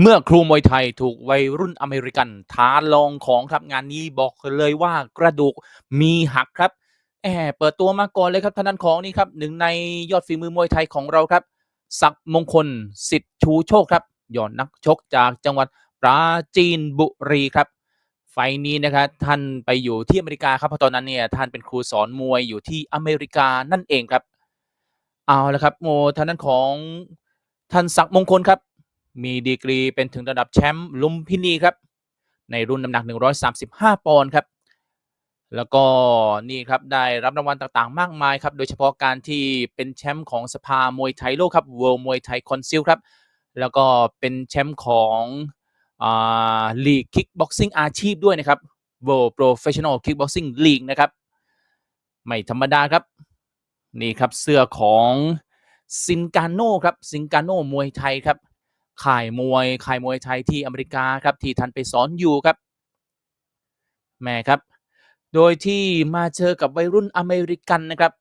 เมื่อครูมวยไทยถูกวัยรุ่นอเมริกันท้าลองของครับงานนี้บอกเลยว่ากระดูกมีหักครับแอบเปิดตัวมาก่อนเลยครับท่างด้นของนี่ครับหนึ่งในยอดฝีมือมวยไทยของเราครับ ศักมงคลสิทธิ์ชูโชคครับยอดนักชกจากจังหวัดปราจีนบุรีครับ ไฟล์นี้นะครับท่านไปอยู่ที่อเมริกาครับเพราะตอนนั้นเนี่ยท่านเป็นครูสอนมวยอยู่ที่อเมริกานั่นเองครับ เอาละครับโมท่างด้นของท่านศักมงคลครับ มีดีกรีเป็นถึงระดับแชมป์ลุมพินีครับ ในรุ่นน้ำหนัก 135 ปอนด์ครับ แล้วก็นี่ครับได้รับรางวัลต่างๆ มากมายครับ โดยเฉพาะการที่เป็นแชมป์ของสภามวยไทยโลกครับ World มวยไทยคอนซิลครับ แล้วก็เป็นแชมป์ของลีกคิกบ็อกซิ่งอาชีพด้วยนะครับ World Professional Kickboxing League นะครับ ไม่ธรรมดาครับ นี่ครับเสื้อของซินกาโนครับซินกาโนมวยไทยครับ ค่ายมวยค่ายมวยไทยที่อเมริกาครับที่ท่านไปสอนอยู่ครับแม่ครับ โดยที่มาเจอกับวัยรุ่นอเมริกันนะครับ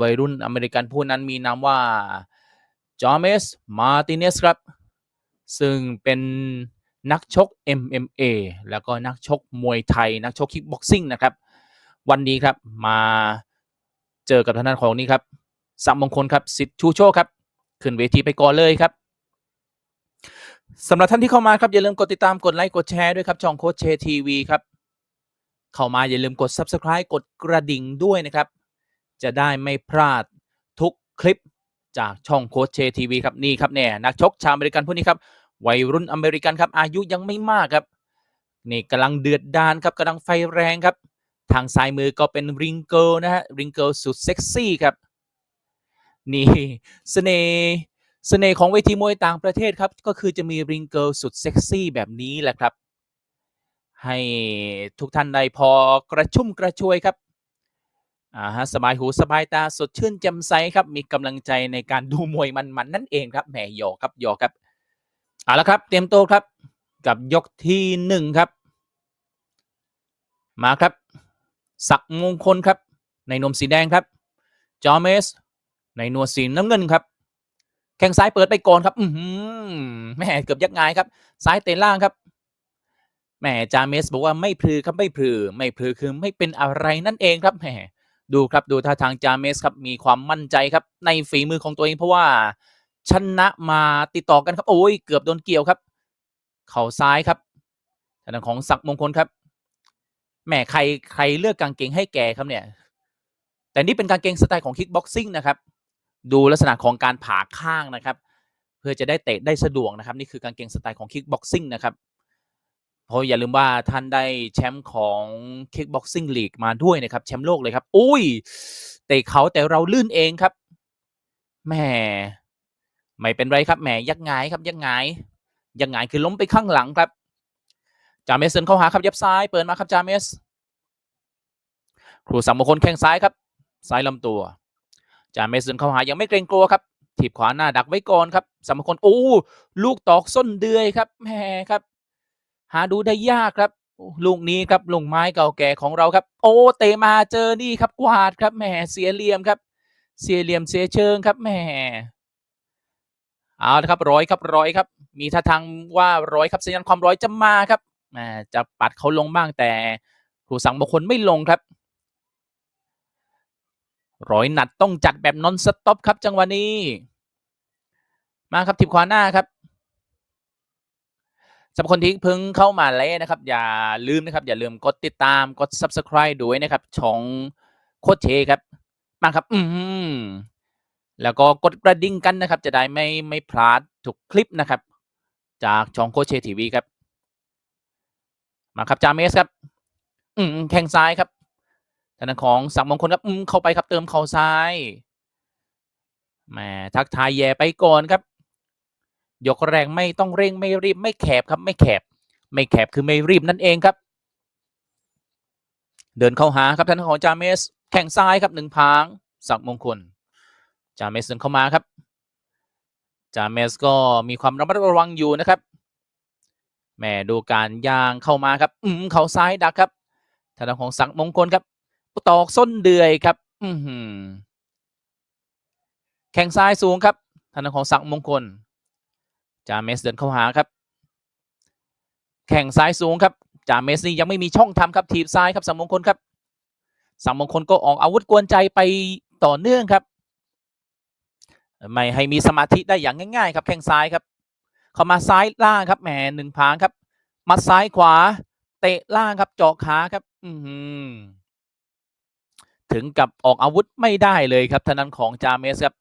วัยรุ่นอเมริกันผู้นั้นมีนามว่าจอร์เมสมาติเนสครับ ซึ่งเป็นนักชก MMA แล้วก็นักชกมวยไทย นักชกคิกบ็อกซิ่งนะครับ วันนี้ครับมาเจอกับทางด้านของนี่ครับสัมมงคลครับสิทธิชูโชคครับ ขึ้นเวทีไปก่อนเลยครับ สำหรับท่านที่เข้ามาครับ อย่าลืมกดติดตามกดไลค์กดแชร์ด้วยครับช่องโค้ชเชทีวีครับ เข้ามาอย่าลืมกด Subscribe กดกระดิ่งด้วยนะครับ จะได้ไม่พลาดทุกคลิปจากช่องโค้ชเชทีวีครับนี่ครับเนี่ยนักชกชาวอเมริกันผู้นี้ครับวัยรุ่นอเมริกันครับอายุยังไม่มากครับนี่กำลังเดือดดานครับกำลังไฟแรงครับ ทางซ้ายมือก็เป็นริงเกิลนะฮะริงเกิลสุดเซ็กซี่ครับ นี่เสน่ห์ เสน่ห์ของเวทีมวยต่างประเทศครับ ก็คือจะมีริงเกิลสุดเซ็กซี่แบบนี้แหละครับ ให้ทุกท่านได้พอกระชุ่มกระชวยครับอ่าฮะสบายหูสบายตาสดชื่นแจ่มใสครับ มีกำลังใจในการดูมวยมันๆนนั่นเองครับแหมหยอกครับหยอกครับเอาละครับ เตรียมตัวครับกับยกที่หนึ่งครับ มาครับ สักมงคลครับ ในนมสีแดงครับ จอเมส ในนวมสีน้ำเงินครับ แข้งซ้ายเปิดไปก่อนครับ อือหือแม่เกือบยักงายครับ ซ้ายเตะล่างครับแหมจาเมสบอกว่าไม่พลือครับไม่พลือ ไม่พลือคือไม่เป็นอะไรนั่นเองครับแหมดูครับดูท่าทางจาเมสครับมีความมั่นใจครับ ในฝีมือของตัวเองเพราะว่าชนะมาติดต่อกันครับโอ้ยเกือบโดนเกี่ยวครับ เข่าซ้ายครับทางด้านของศักมงคลครับแหมใครใครเลือกกางเกงให้แกครับเนี่ย แต่นี่เป็นกางเกงสไตล์ของคิกบ็อกซิ่งนะครับ ดูลักษณะของการผ่าข้างนะครับ เพื่อจะได้เตะได้สะดวกนะครับ นี่คือกางเกงสไตล์ของคิกบ็อกซิ่งนะครับเพราะอย่าลืมว่าท่านได้แชมป์ของ Kickboxing League มาด้วยนะครับ แชมป์โลกเลยครับ อุ้ยเตะเขาแต่เราลื่นเองครับแหมไม่เป็นไรครับแหมยักงายครับยักงายยักงายคือล้มไปข้างหลังครับจาเมสเซินเข้าหาครับยับซ้ายเปิดมาครับจาเมสครูสัมมงคลแข้งซ้ายครับ ซ้ายลำตัว จาเมสเซินเข้าหายังไม่เกรงกลัวครับถีบขวาหน้าดักไว้ก่อนครับสมคลโอ้ลูกตอกส้นเดือยครับแหมครับ หาดูได้ยากครับ ลูกนี้ครับลงไม้เก่าแก่ของเราครับ โอ้เตมาเจอนี่ครับกวาดครับแหมเสียเหลี่ยมครับ เสียเหลี่ยมเสียเชิงครับแหมเอาละครับร้อยครับร้อยครับ มีท่าทางว่าร้อยครับสัญญาณความร้อยจะมาครับแหมจะปัดเขาลงบ้างแต่ครูสังบางคนไม่ลงครับ ร้อยหนัดต้องจัดแบบนอนสต็อปครับจังหวะนี้ มาครับทิบขวาหน้าครับสำหรับคนที่เพิ่งเข้ามาแล้วนะครับ อย่าลืมนะครับ อย่าลืมกดติดตามกด subscribe ด้วยนะครับช่องโคชเชครับ มาครับ อืมแล้วก็กดกระดิ่งกันนะครับ จะได้ไม่ไม่พลาดทุกคลิปนะครับ จากช่องโคชเชทีวีครับ มาครับจาเมสครับ อืมแข้งซ้ายครับ ทางของสังมงคลครับอืมเข้าไปครับเติมเข่าซ้ายแหมทักทายแย่ไปก่อนครับ ยกแรงไม่ต้องเร่งไม่รีบไม่แคบครับไม่แคบไม่แคบคือไม่รีบนั่นเองครับ เดินเข้าหาครับท่านของจาเมสแข่งซ้ายครับหนึ่งพางสักมงคล จาเมสเดินเข้ามาครับ จาเมสก็มีความระมัดระวังอยู่นะครับแม่ดูการยางเข้ามาครับ อืมเขาซ้ายดักครับท่านของสักมงคลครับ ตอกส้นเดือยครับอืแข่งซ้ายสูงครับท่านของสักมงคล จาเมสเดินเข้าหาครับ แข่งซ้ายสูงครับ จาเมสนี่ยังไม่มีช่องทำครับทีบซ้ายครับสังมงคลครับสังมงคลก็ออกอาวุธกวนใจไปต่อเนื่องครับ ไม่ให้มีสมาธิได้อย่างง่าย ๆ ครับ แข้งซ้ายครับ เข้ามาซ้ายล่างครับแหมหนึ่งพางครับมาซ้ายขวา เตะล่างครับเจาะขาครับ อือหือ ถึงกับออกอาวุธไม่ได้เลยครับทานั้นของจาเมสครับ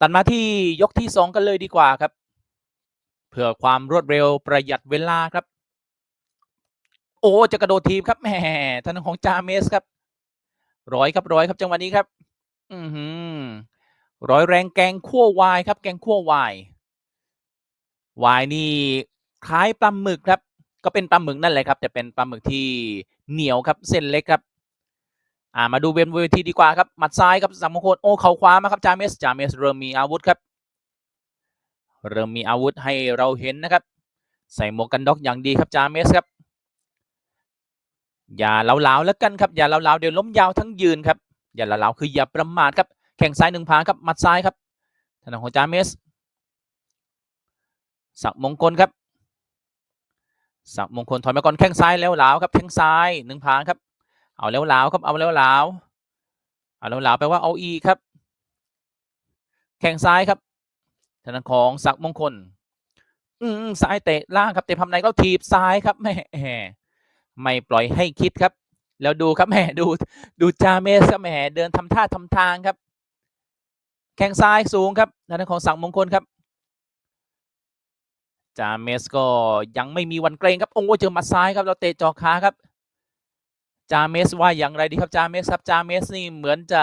ตัดมาที่ยกที่สองกันเลยดีกว่าครับ เพื่อความรวดเร็วประหยัดเวลาครับ โอ้จะกระโดดทีมครับแหมทางด้นของจาเมสครับ ร้อยครับร้อยครับจังหวะนี้ครับ อือหือร้อยแรงแกงขั้ววายครับ แกงขั้ววายวายนี่คล้ายปลาหมึกครับ ก็เป็นปลาหมึกนั่นแหละครับแต่เป็นปลาหมึกที่เหนียวครับ เส้นเล็กครับ อ่ามาดูเวนเวทีดีกว่าครับหมัดซ้ายครับสามมงคลโอ้เขาขวามาครับจาเมสจาเมสเริ่มมีอาวุธครับ เริ่มมีอาวุธให้เราเห็นนะครับ ใส่หมวกกันน็อกอย่างดีครับจาเมสครับ อย่าเหลาๆแล้วกันครับอย่าเหลาๆเดี๋ยวล้มยาวทั้งยืนครับอย่าเหลาๆคืออย่าประมาทครับแข่งซ้ายหนึ่งพาครับหมัดซ้ายครับทางด้านของจาเมสสักมงคลครับสักมงคลถอยมาก่อนแข้งซ้ายแล้วเหลาครับแข้งซ้ายหนึ่งพาครับ เอาแล้วเหลาครับเอาแล้วเหลาเอาแล้วเหลาแปลว่าเอาอีครับ แข้งซ้ายครับทางด้านของสักมงคล อืมซ้ายเตะล่างครับเตะพำในแล้วถีบซ้ายครับแหม่ไม่ปล่อยให้คิดครับ แล้วดูครับแหม่ดูดูจาเมสครับแหม่เดินทำท่าทำทางครับ แข้งซ้ายสูงครับทางด้านของสักมงคลครับ จาเมสก็ยังไม่มีวันเกรงครับโอ้เจอมัดซ้ายครับเราเตะจอขาครับ จาเมสว่าอย่างไรดีครับจาเมสครับจาเมสนี่เหมือนจะ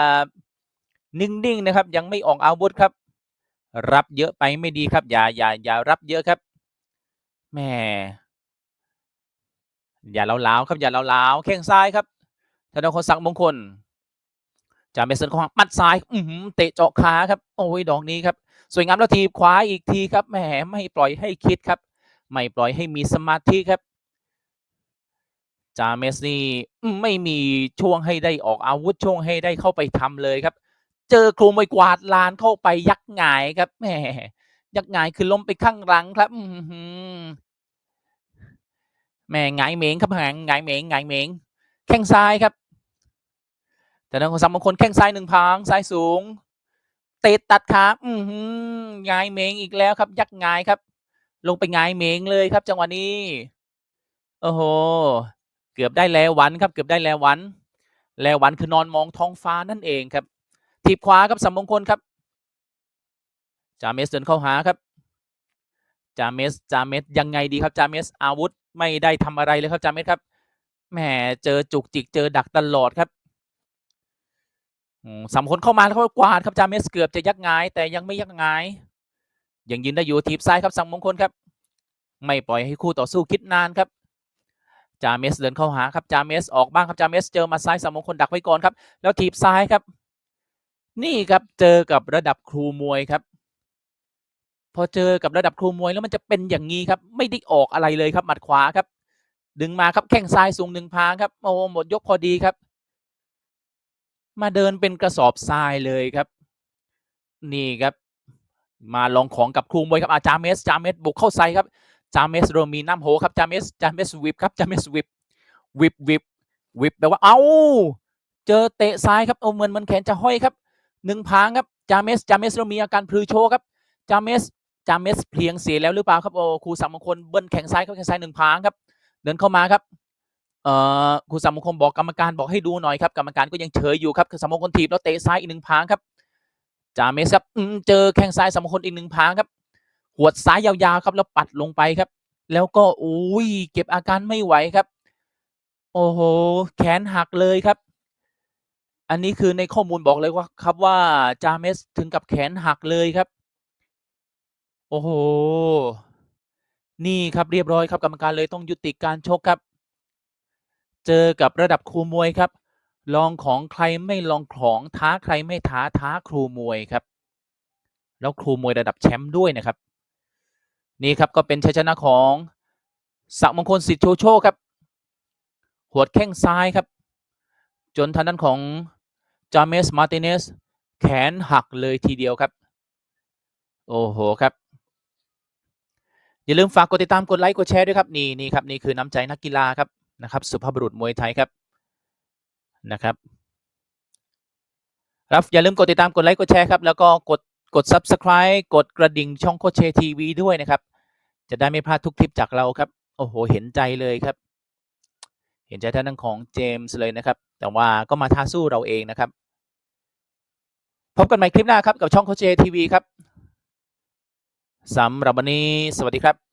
นิ่งๆนะครับ ยังไม่ออกอาวุธครับ รับเยอะไปไม่ดีครับ อย่าอย่าอย่ารับเยอะครับแม่อย่าเล้าๆครับอย่าเล้าๆแข้งซ้ายครับธนาคารสักมงคลจาเมสเซนของมัดซ้ายอืเตะเจาะขาครับ โอ้ยดอกนี้ครับ สวยงามแล้วทีบขวาอีกทีครับแหมไม่ปล่อยให้คิดครับ ไม่ปล่อยให้มีสมาธิครับ จาเมสนี่ไม่มีช่วงให้ได้ออกอาวุธช่วงให้ได้เข้าไปทำเลยครับ เจอครูมวยกวาดลานเข้าไปยักหงายครับแหมยักหงายคือล้มไปข้างหลังครับแหม่หงายเหมงครับหางหงายเหมงหงายเหมงแข้งซ้ายครับ แต่ทางของสามมงคลแข้งซ้ายหนึ่งพางซ้ายสูง เตะตัดขาอือหือหงายเหมงอีกแล้วครับ ยักหงายครับ ลงไปหงายเหมงเลยครับ จังหวะนี้โอ้โห เกือบได้แล้ววันครับเกือบได้แล้ววันแล้ววันคือนอนมองท้องฟ้านั่นเองครับทีบขวาครับสามมงคลครับจาเมสเดินเข้าหาครับจาเมสจาเมสยังไงดีครับจาเมสอาวุธไม่ได้ทำอะไรเลยครับจาเมสครับแหมเจอจุกจิกเจอดักตลอดครับสามคนเข้ามาแล้วก็กวาดครับจาเมสเกือบจะยักงาย แต่ยังไม่ยักงาย ยังยืนได้อยู่ทีบซ้ายครับสังมงคลครับ ไม่ปล่อยให้คู่ต่อสู้คิดนานครับ จาเมสเดินเข้าหาครับจาเมสออกบ้างครับจาเมสเจอมาซ้ายสังมงคลดักไว้ก่อนครับ แล้วทีบซ้ายครับ นี่ครับเจอกับระดับครูมวยครับ พอเจอกับระดับครูมวยแล้วมันจะเป็นอย่างนี้ครับ ไม่ได้ออกอะไรเลยครับหมัดขวาครับ ดึงมาครับแข้งซ้ายสูงหนึ่งพางครับโอ้หมดยกพอดีครับ มาเดินเป็นกระสอบทรายเลยครับ นี่ครับ มาลองของกับครูมวยครับอาจาเมสจาเมสบุกเข้าใส่ครับ จาเมสโรมีน้ำโหครับจาเมสจาเมสวิบครับจาเมสวิบวิบวิบวิบแปลว่าเอ้าเจอเตะซ้ายครับโอ้เหมือนมันแขนจะห้อยครับหนึ่งพางครับจาเมสจาเมสเรามีอาการพลือโชครับจาเมสจาเมสเพียงเสียแล้วหรือเปล่าครับโอ้ครูสามมงคลเบิ้ลแข่งซ้ายครับแข่งซ้ายหนึ่งพางครับ เดินเข้ามาครับเอ่อครูสามมงคลบอกกรรมการบอกให้ดูหน่อยครับกรรมการก็ยังเฉยอยู่ครับคือสามมงคลทีบแล้วเตะซ้ายอีกหนึ่งพางครับจาเมสครับเจอแข้งซ้ายสามมงคลอีกหนึ่งพางครับ หวดซ้ายยาวๆครับ แล้วปัดลงไปครับ แล้วก็อุ้ยเก็บอาการไม่ไหวครับ โอ้โห แขนหักเลยครับ อันนี้คือในข้อมูลบอกเลยว่าครับว่าจาเมสถึงกับแขนหักเลยครับ โอ้โห นี่ครับเรียบร้อยครับกรรมการเลยต้องยุติการชกครับ เจอกับระดับครูมวยครับ ลองของใครไม่ลองของท้าใครไม่ท้าท้าครูมวยครับ แล้วครูมวยระดับแชมป์ด้วยนะครับ นี่ครับก็เป็นชัยชนะของสักมงคลสิทธิ์โชโชครับ หัวแข้งซ้ายครับ จนทางด้านของจาเมสมาร์ติเนสแขนหักเลยทีเดียวครับ โอ้โหครับ อย่าลืมฝากกดติดตามกดไลค์กดแชร์ด้วยครับนี่นี่ครับนี่คือน้ำใจนักกีฬาครับนะครับ สุภาพบุรุษมวยไทยครับนะครับรับอย่าลืมกดติดตามกดไลค์กดแชร์ครับแล้วก็กด กด subscribe กดกระดิ่งช่องโคชเชทีวีด้วยนะครับ จะได้ไม่พลาดทุกคลิปจากเราครับ โอ้โห เห็นใจเลยครับ เห็นใจท่านของเจมส์เลยนะครับ แต่ว่าก็มาท้าสู้เราเองนะครับ พบกันใหม่คลิปหน้าครับกับช่องโคชเชทีวีครับสำหรับวันนี้ สวัสดีครับ